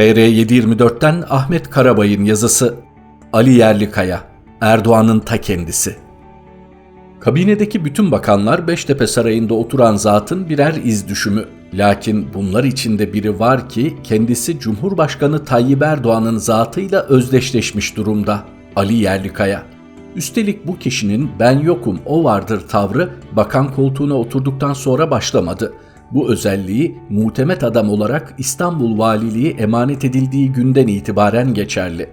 TR724'ten Ahmet Karabay'ın yazısı Ali Yerlikaya, Erdoğan'ın ta kendisi. Kabinedeki bütün bakanlar Beştepe Sarayı'nda oturan zatın birer iz düşümü. Lakin bunlar içinde biri var ki kendisi Cumhurbaşkanı Tayyip Erdoğan'ın zatıyla özdeşleşmiş durumda. Ali Yerlikaya. Üstelik bu kişinin ben yokum o vardır tavrı bakan koltuğuna oturduktan sonra başlamadı. Bu özelliği muhtemet adam olarak İstanbul Valiliği emanet edildiği günden itibaren geçerli.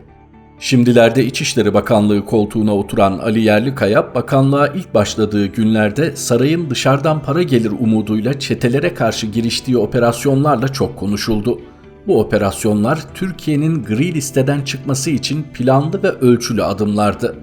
Şimdilerde İçişleri Bakanlığı koltuğuna oturan Ali Yerlikaya, bakanlığa ilk başladığı günlerde sarayın dışarıdan para gelir umuduyla çetelere karşı giriştiği operasyonlarla çok konuşuldu. Bu operasyonlar Türkiye'nin gri listeden çıkması için planlı ve ölçülü adımlardı.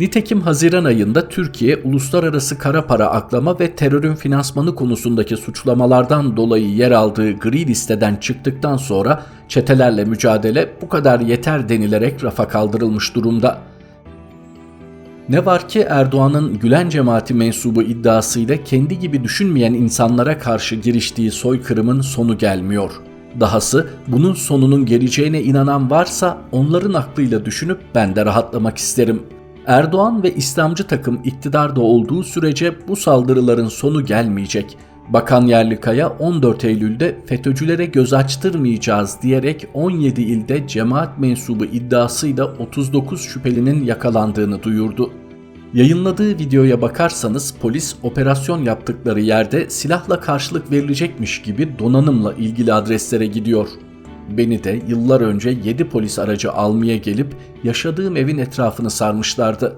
Nitekim Haziran ayında Türkiye uluslararası kara para aklama ve terörün finansmanı konusundaki suçlamalardan dolayı yer aldığı gri listeden çıktıktan sonra çetelerle mücadele bu kadar yeter denilerek rafa kaldırılmış durumda. Ne var ki Erdoğan'ın Gülen cemaati mensubu iddiasıyla kendi gibi düşünmeyen insanlara karşı giriştiği soykırımın sonu gelmiyor. Dahası bunun sonunun geleceğine inanan varsa onların aklıyla düşünüp ben de rahatlamak isterim.'' Erdoğan ve İslamcı takım iktidarda olduğu sürece bu saldırıların sonu gelmeyecek. Bakan Yerlikaya 14 Eylül'de FETÖ'cülere göz açtırmayacağız diyerek 17 ilde cemaat mensubu iddiasıyla 39 şüphelinin yakalandığını duyurdu. Yayınladığı videoya bakarsanız polis operasyon yaptıkları yerde silahla karşılık verilecekmiş gibi donanımla ilgili adreslere gidiyor. Beni de yıllar önce 7 polis aracı almaya gelip yaşadığım evin etrafını sarmışlardı.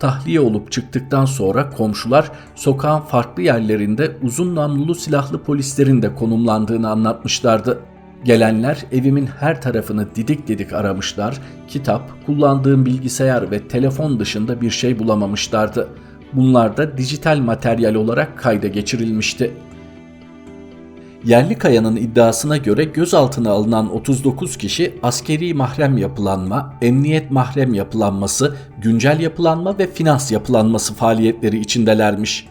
Tahliye olup çıktıktan sonra komşular sokağın farklı yerlerinde uzun namlulu silahlı polislerin de konumlandığını anlatmışlardı. Gelenler evimin her tarafını didik didik aramışlar, kitap, kullandığım bilgisayar ve telefon dışında bir şey bulamamışlardı. Bunlar da dijital materyal olarak kayda geçirilmişti. Yerlikaya'nın iddiasına göre gözaltına alınan 39 kişi askeri mahrem yapılanma, emniyet mahrem yapılanması, güncel yapılanma ve finans yapılanması faaliyetleri içindelermiş.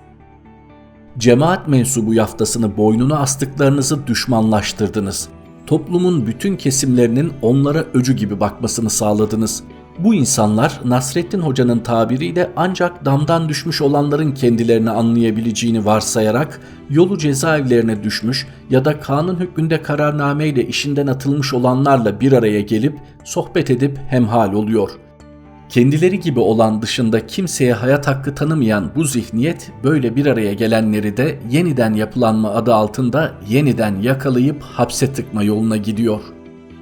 Cemaat mensubu yaftasını boynuna astıklarınızı düşmanlaştırdınız. Toplumun bütün kesimlerinin onlara öcü gibi bakmasını sağladınız.'' Bu insanlar Nasrettin Hoca'nın tabiriyle ancak damdan düşmüş olanların kendilerini anlayabileceğini varsayarak yolu cezaevlerine düşmüş ya da kanun hükmünde kararnameyle işinden atılmış olanlarla bir araya gelip sohbet edip hemhal oluyor. Kendileri gibi olan dışında kimseye hayat hakkı tanımayan bu zihniyet böyle bir araya gelenleri de yeniden yapılanma adı altında yeniden yakalayıp hapse tıkma yoluna gidiyor.''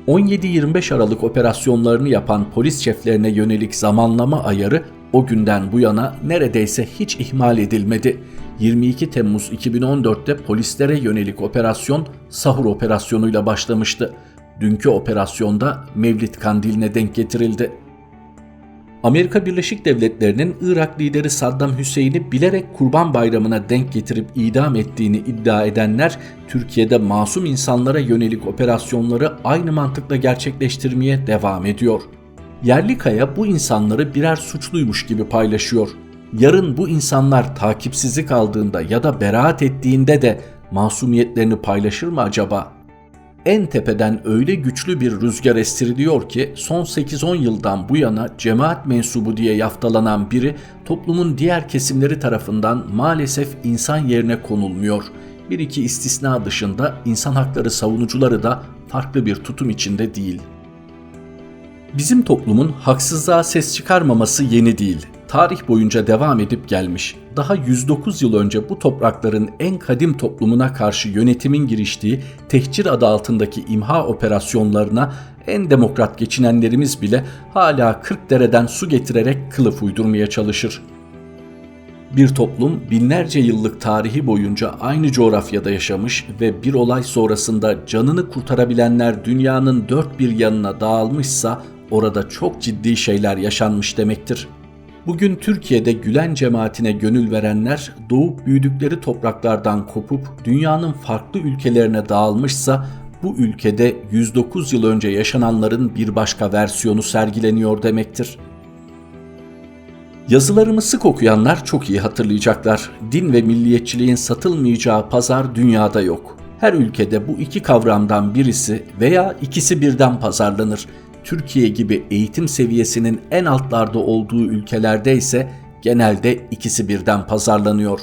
17-25 Aralık operasyonlarını yapan polis şeflerine yönelik zamanlama ayarı o günden bu yana neredeyse hiç ihmal edilmedi. 22 Temmuz 2014'te polislere yönelik operasyon sahur operasyonuyla başlamıştı. Dünkü operasyonda Mevlid Kandili'ne denk getirildi. Amerika Birleşik Devletleri'nin Irak lideri Saddam Hüseyin'i bilerek Kurban Bayramı'na denk getirip idam ettiğini iddia edenler Türkiye'de masum insanlara yönelik operasyonları aynı mantıkla gerçekleştirmeye devam ediyor. Yerlikaya bu insanları birer suçluymuş gibi paylaşıyor. Yarın bu insanlar takipsizlik aldığında ya da beraat ettiğinde de masumiyetlerini paylaşır mı acaba? En tepeden öyle güçlü bir rüzgar estiriliyor ki son 8-10 yıldan bu yana cemaat mensubu diye yaftalanan biri toplumun diğer kesimleri tarafından maalesef insan yerine konulmuyor. Bir iki istisna dışında insan hakları savunucuları da farklı bir tutum içinde değil. Bizim toplumun haksızlığa ses çıkarmaması yeni değil tarih boyunca devam edip gelmiş. Daha 109 yıl önce bu toprakların en kadim toplumuna karşı yönetimin giriştiği tehcir adı altındaki imha operasyonlarına en demokrat geçinenlerimiz bile hala 40 dereden su getirerek kılıf uydurmaya çalışır. Bir toplum binlerce yıllık tarihi boyunca aynı coğrafyada yaşamış ve bir olay sonrasında canını kurtarabilenler dünyanın dört bir yanına dağılmışsa orada çok ciddi şeyler yaşanmış demektir.'' Bugün Türkiye'de Gülen cemaatine gönül verenler doğup büyüdükleri topraklardan kopup dünyanın farklı ülkelerine dağılmışsa bu ülkede 109 yıl önce yaşananların bir başka versiyonu sergileniyor demektir. Yazılarımı sık okuyanlar çok iyi hatırlayacaklar. Din ve milliyetçiliğin satılmayacağı pazar dünyada yok. Her ülkede bu iki kavramdan birisi veya ikisi birden pazarlanır. Türkiye gibi eğitim seviyesinin en altlarda olduğu ülkelerde ise genelde ikisi birden pazarlanıyor.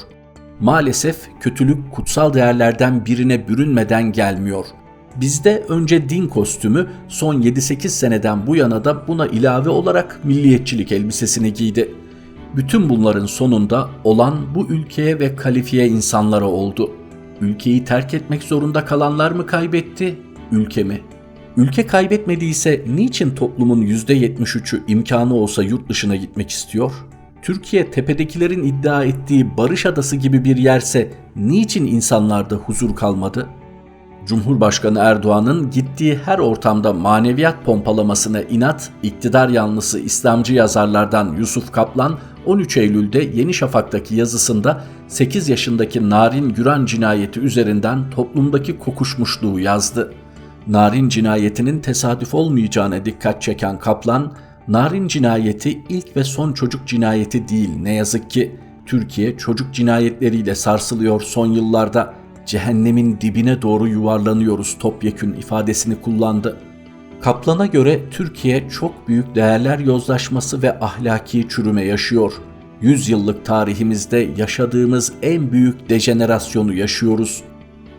Maalesef kötülük kutsal değerlerden birine bürünmeden gelmiyor. Bizde önce din kostümü, son 7-8 seneden bu yana da buna ilave olarak milliyetçilik elbisesini giydi. Bütün bunların sonunda olan bu ülkeye ve kalifiye insanlara oldu. Ülkeyi terk etmek zorunda kalanlar mı kaybetti, ülke mi? Ülke kaybetmediyse niçin toplumun %73'ü imkanı olsa yurt dışına gitmek istiyor? Türkiye tepedekilerin iddia ettiği barış adası gibi bir yerse niçin insanlarda huzur kalmadı? Cumhurbaşkanı Erdoğan'ın gittiği her ortamda maneviyat pompalamasına inat, iktidar yanlısı İslamcı yazarlardan Yusuf Kaplan 13 Eylül'de Yeni Şafak'taki yazısında 8 yaşındaki Narin Güran cinayeti üzerinden toplumdaki kokuşmuşluğu yazdı. Narin cinayetinin tesadüf olmayacağına dikkat çeken Kaplan, Narin cinayeti ilk ve son çocuk cinayeti değil ne yazık ki. Türkiye çocuk cinayetleriyle sarsılıyor son yıllarda. Cehennemin dibine doğru yuvarlanıyoruz topyekün ifadesini kullandı. Kaplan'a göre Türkiye çok büyük değerler yozlaşması ve ahlaki çürüme yaşıyor. 100 yıllık tarihimizde yaşadığımız en büyük dejenerasyonu yaşıyoruz.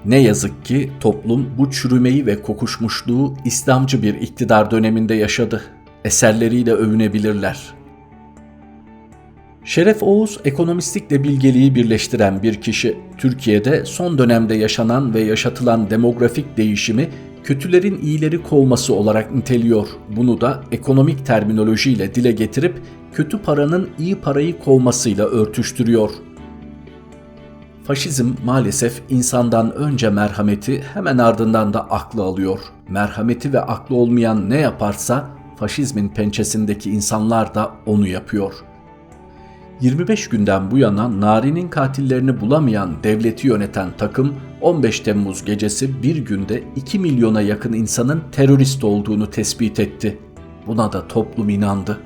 Ne yazık ki toplum bu çürümeyi ve kokuşmuşluğu İslamcı bir iktidar döneminde yaşadı. Eserleriyle övünebilirler. Şeref Oğuz ekonomistlikle bilgeliği birleştiren bir kişi. Türkiye'de son dönemde yaşanan ve yaşatılan demografik değişimi kötülerin iyileri kovması olarak niteliyor. Bunu da ekonomik terminolojiyle dile getirip kötü paranın iyi parayı kovmasıyla örtüştürüyor. Faşizm maalesef insandan önce merhameti hemen ardından da aklı alıyor. Merhameti ve aklı olmayan ne yaparsa faşizmin pençesindeki insanlar da onu yapıyor. 25 günden bu yana Nari'nin katillerini bulamayan devleti yöneten takım 15 Temmuz gecesi bir günde 2 milyona yakın insanın terörist olduğunu tespit etti. Buna da toplum inandı.